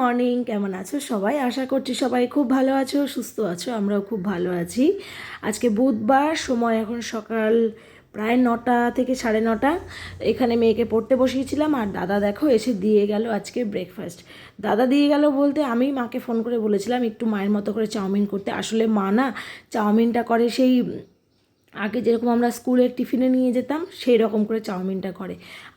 Morning কেমন আছো সবাই? আশা করছি সবাই খুব ভালো আছো, সুস্থ আছো, আমরাও খুব ভালো আছি। আজকে বুধবার, সময় এখন সকাল প্রায় নটা থেকে সাড়ে নটা। এখানে মেয়েকে পড়তে বসিয়েছিলাম আর দাদা দেখো এসে দিয়ে গেল আজকে ব্রেকফাস্ট দাদা দিয়ে গেল বলতে আমি মাকে ফোন করে বলেছিলাম একটু মায়ের মতো করে চাউমিন করতে। আসলে মা না, চাউমিনটা করে সেই আগে যেরকম আমরা স্কুলের টিফিনে নিয়ে যেতাম সেই রকম করে চাউমিনটা করে।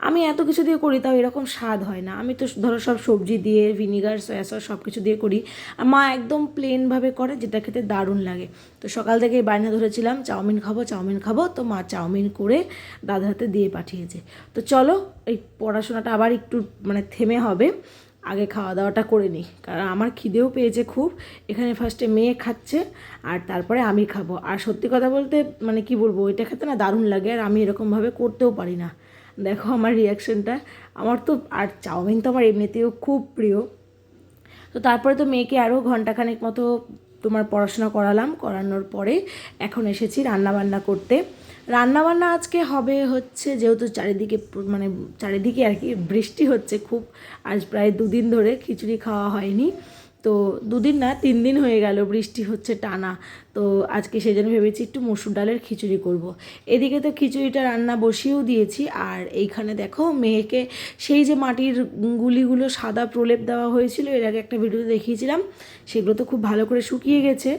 আমি এত কিছু দিয়ে করি, তাও এরকম স্বাদ হয় না। আমি তো ধরো সব সবজি দিয়ে, ভিনিগার, সয়া সস সব কিছু দিয়ে করি। আর মা একদম প্লেনভাবে করে, যেটা খেতে দারুণ লাগে। তো সকাল থেকে বায়না ধরেছিলাম, চাউমিন খাব চাউমিন খাব। তো মা চাউমিন করে দাদার হাতে দিয়ে পাঠিয়েছে। তো চলো, এই পড়াশোনাটা আবার একটু মানে থেমে হবে। আগে খাওয়া দাওয়াটা করে নিই। কারণ আমার খিদেও পেয়েছে খুব। এখানে ফার্স্টে মেয়ে খাচ্ছে আর তারপরে আমি খাব। আর সত্যি কথা বলতে মানে কি বলব, এটা খেতে না দারুণ লাগে আর আমি এরকমভাবে করতেও পারি না। দেখো আমার রিয়াকশনটা আমার তো, আর চাউমিন তো আমার এমনিতেও খুব প্রিয়। তো তারপরে তো মেয়েকে আরও ঘন্টাখানেক মতো তোমার পড়াশোনা করালাম। করানোর পরে এখন এসেছি রান্নাবান্না করতে। রান্নাবান্না আজকে হবে হচ্ছে যেহেতু চারিদিকে মানে চারিদিকে আর কি বৃষ্টি হচ্ছে খুব। আজ প্রায় দুদিন ধরে খিচুড়ি খাওয়া হয়নি। তো দুদিন না, তিন দিন হয়ে গেল বৃষ্টি হচ্ছে টানা। তো আজকে সেই জন্য ভেবেছি একটু মসুর ডালের খিচুড়ি করব। এদিকে তো খিচুড়িটা রান্না বসিয়েও দিয়েছি, আর এইখানে দেখো মেয়েকে সেই যে মাটির গুলিগুলো সাদা প্রলেপ দেওয়া হয়েছিল, এর আগে একটা ভিডিও দেখিয়েছিলাম, সেগুলো তো খুব ভালো করে শুকিয়ে গেছে।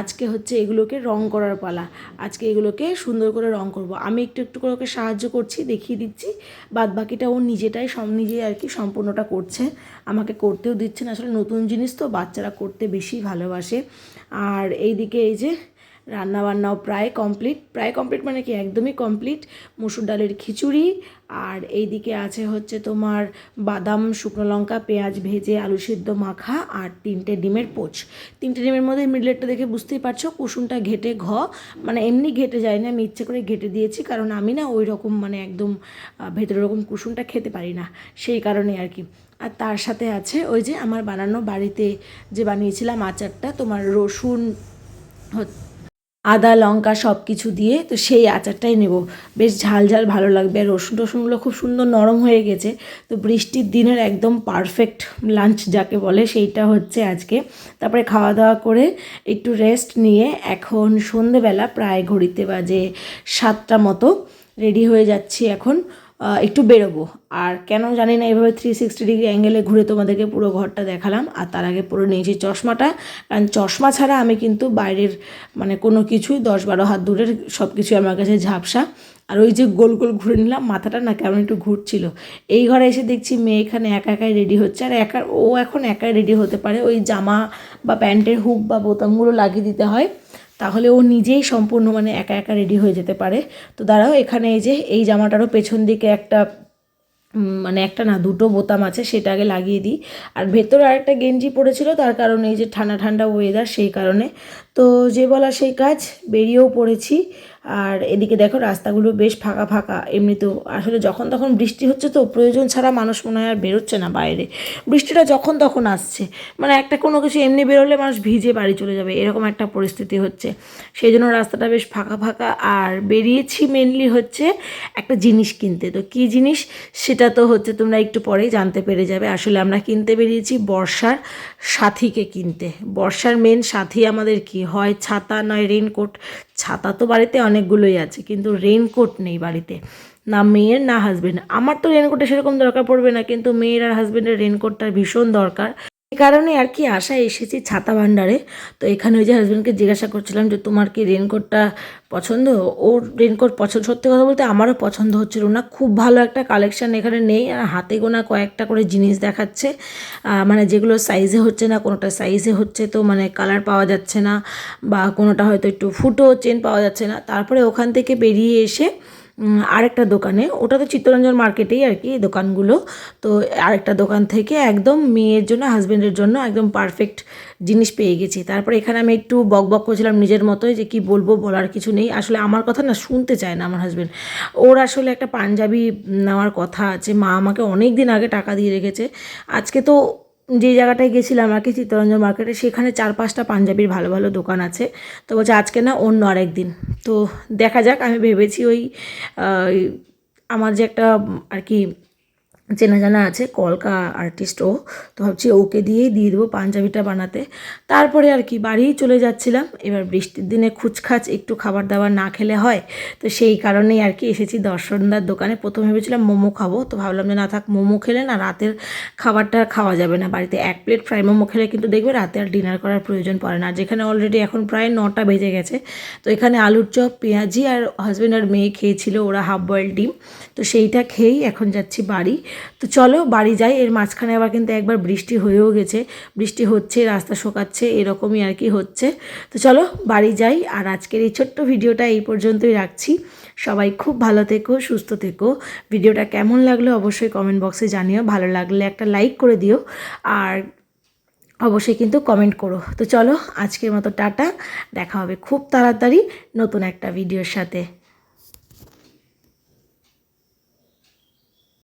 আজকে হচ্ছে এগুলোকে রং করার পালা, আজকে এগুলোকে সুন্দর করে রং করব। আমি একটু একটু করে ওকে সাহায্য করছি, দেখিয়ে দিচ্ছি বাদ বাকিটা ও নিজেটাই সব নিজে আর কি সম্পূর্ণটা করছে। আমাকে করতেও দিচ্ছে না, আসলে নতুন জিনিস তো বাচ্চারা করতে বেশি ভালোবাসে। আর এইদিকে এই যে রান্নাবান্নাও প্রায় কমপ্লিট প্রায় কমপ্লিট মানে কি? একদমই কমপ্লিট মুসুর ডালের খিচুড়ি আর এইদিকে আছে হচ্ছে তোমার বাদাম, শুকনো লঙ্কা, পেঁয়াজ ভেজে আলু সিদ্ধ, মাখা আর তিনটে ডিমের পোচ। তিনটে ডিমের মধ্যে মিডলেটটা দেখে বুঝতেই পারছ কুসুমটা ঘেটে ঘ। মানে এমনি ঘেটে যায় না আমি ইচ্ছে করে ঘেটে দিয়েছি কারণ আমি না ওই রকম মানে একদম ভেতরে ওরকম কুসুমটা খেতে পারি না। সেই কারণে আর কি। আর তার সাথে আছে ওই যে আমার বানানো বাড়িতে যে বানিয়েছিলাম আচারটা, তোমার রসুন আদা, লঙ্কা সব কিছু দিয়ে তো সেই আচারটাই নেব। বেশ ঝাল ঝাল ভালো লাগবে। আর রসুন টসুনগুলো খুব সুন্দর নরম হয়ে গেছে। তো বৃষ্টির দিনের একদম পারফেক্ট লাঞ্চ যাকে বলে সেইটা হচ্ছে আজকে। তারপরে খাওয়া দাওয়া করে একটু রেস্ট নিয়ে এখন সন্ধেবেলা প্রায় ঘড়িতে বাজে সাতটা মতো রেডি হয়ে যাচ্ছি এখন। একটু বেরোবো। আর কেন জানি না এভাবে থ্রি সিক্সটি ডিগ্রি অ্যাঙ্গেলে ঘুরে তোমাদেরকে পুরো ঘরটা দেখালাম। আর তার আগে পুরো নিয়েছি চশমাটা। কারণ চশমা ছাড়া আমি কিন্তু বাইরের মানে কোনো কিছুই দশ বারো হাত দূরের সব কিছুই আমার কাছে ঝাপসা। আর ওই যে গোল গোল ঘুরে নিলাম, মাথাটা না কেমন একটু ঘুরছিল। এই ঘরে এসে দেখছি মেয়ে এখানে একা একাই রেডি হচ্ছে। আর একা, ও এখন একাই রেডি হতে পারে। ওই জামা বা প্যান্টের হুক বা বোতামগুলো লাগিয়ে দিতে হয়। তাহলে ও নিজেই সম্পূর্ণ মানে একা একা রেডি হয়ে যেতে পারে। তো দাঁড়াও, এখানে এই যে, এই জামাটারও পেছন দিকে একটা মানে একটা না, দুটো বোতাম আছে, সেটা আগে লাগিয়ে দিই। আর ভেতরে আরেকটা গেঞ্জি পড়েছিল তার কারণে এই যে ঠান্ডা ঠান্ডা ওয়েদার সেই কারণে। তো যে বলা সেই কাজ, বেরিয়েও পড়েছি। আর এদিকে দেখো রাস্তাগুলো বেশ ফাঁকা ফাঁকা। এমনিতেও আসলে যখন তখন বৃষ্টি হচ্ছে তো প্রয়োজন ছাড়া মানুষ মনে হয় আর বেরোচ্ছে না বাইরে। বৃষ্টিটা যখন তখন আসছে। মানে একটা কোনো কিছু এমনি বেরোলে মানুষ ভিজে বাড়ি চলে যাবে। এরকম একটা পরিস্থিতি হচ্ছে। সেই জন্য রাস্তাটা বেশ ফাঁকা ফাঁকা। আর বেরিয়েছি মেনলি হচ্ছে একটা জিনিস কিনতে। তো কী জিনিস? সেটা তো হচ্ছে তোমরা একটু পরেই জানতে পেরে যাবে। আসলে আমরা কিনতে বেরিয়েছি বর্ষার সাথীকে কিনতে। বর্ষার মেন সাথী আমাদের কি? হয় ছাতা নয় রেনকোট ছাতা তো বাড়িতে অনেকগুলোই আছে, কিন্তু রেনকোট নেই বাড়িতে। না মেয়ের, না হাজবেন্ড আমার তো রেনকোটে সেরকম দরকার পড়বে না, কিন্তু মেয়ের আর হাজবেন্ডের রেনকোটটা ভীষণ দরকার। এই কারণে আর কি আশায় এসেছি ছাতা ভাণ্ডারে। তো এখানে ওই যে হাজব্যান্ডকে জিজ্ঞাসা করছিলাম যে, তোমার কি রেনকোটটা পছন্দ? ওর রেনকোট পছন্দ, সত্যি কথা বলতে আমারও পছন্দ হচ্ছিল না। খুব ভালো একটা কালেকশান এখানে নেই, আর হাতে গোনা কয়েকটা করে জিনিস দেখাচ্ছে। মানে যেগুলো সাইজে হচ্ছে না, কোনোটা সাইজে হচ্ছে তো মানে কালার পাওয়া যাচ্ছে না, বা কোনোটা হয়তো একটু ফুটো চেন পাওয়া যাচ্ছে না। তারপরে ওখান থেকে বেরিয়ে এসে আরেকটা দোকানে। ওটা তো চিত্তরঞ্জন মার্কেটেই আর কি দোকানগুলো। তো আরেকটা দোকান থেকে একদম মেয়ের জন্য হাজব্যান্ডের জন্য একদম পারফেক্ট জিনিস পেয়ে গেছি। তারপরে এখানে আমি একটু বক বক করছিলাম নিজের মতোই যে কি বলব, বলার কিছু নেই। আসলে আমার কথা না শুনতে চায় না আমার হাজব্যান্ড ওর আসলে একটা পাঞ্জাবি নেওয়ার কথা আছে। মা আমাকে অনেক দিন আগে টাকা দিয়ে রেখেছে। আজকে তো যে জায়গাটায় গেছিলাম আর কি চিত্তরঞ্জন মার্কেটে, সেখানে চার পাঁচটা পাঞ্জাবির ভালো ভালো দোকান আছে। তো বলছে, আজকে না অন্য আরেক দিন। তো দেখা যাক, আমি ভেবেছি ওই আমার যে একটা আর কি চেনা জানা আছে, কলকা আর্টিস্ট ও। তো ভাবছি ওকে দিয়েই দিয়ে দেবো পাঞ্জাবিটা বানাতে। তারপরে আর কি, বাড়িই চলে যাচ্ছিলাম। এবার বৃষ্টির দিনে খুচখাচ, একটু খাবার দাবার না খেলে হয়। তো সেই কারণেই আর কি এসেছি দর্শনদার দোকানে। প্রথমে ভেবেছিলাম মোমো খাব। তো ভাবলাম যে না থাক, মোমো খেলে না রাতের খাবারটা খাওয়া যাবে না। বাড়িতে এক প্লেট ফ্রাই মোমো খেলে কিন্তু দেখবে রাতে আর ডিনার করার প্রয়োজন পড়ে না। যেখানে অলরেডি এখন প্রায় নটা বেজে গেছে, তো এখানে আলুর চপ, পেঁয়াজি আর হাজব্যান্ড আর মেয়ে খেয়েছিল, ওরা হাফ বয়েল ডিম। তো সেইটা খেয়েই এখন যাচ্ছি বাড়ি। তো চলো বাড়ি যাই। এর মাঝখানে আবার কিন্তু একবার বৃষ্টি হয়েও গেছে। বৃষ্টি হচ্ছে, রাস্তা শোকাচ্ছে, এরকমই আর কি হচ্ছে। তো চলো বাড়ি যাই আর আজকের এই ছোট্ট ভিডিওটা এই পর্যন্তই রাখছি। সবাই খুব ভালো থেকো, সুস্থ থেকো। ভিডিওটা কেমন লাগল অবশ্যই কমেন্ট বক্সে জানিও। ভালো লাগলে একটা লাইক করে দিও। আর অবশ্যই কিন্তু কমেন্ট করো। তো চলো আজকের মতো টাটা। দেখা হবে খুব তাড়াতাড়ি নতুন একটা ভিডিওর সাথে।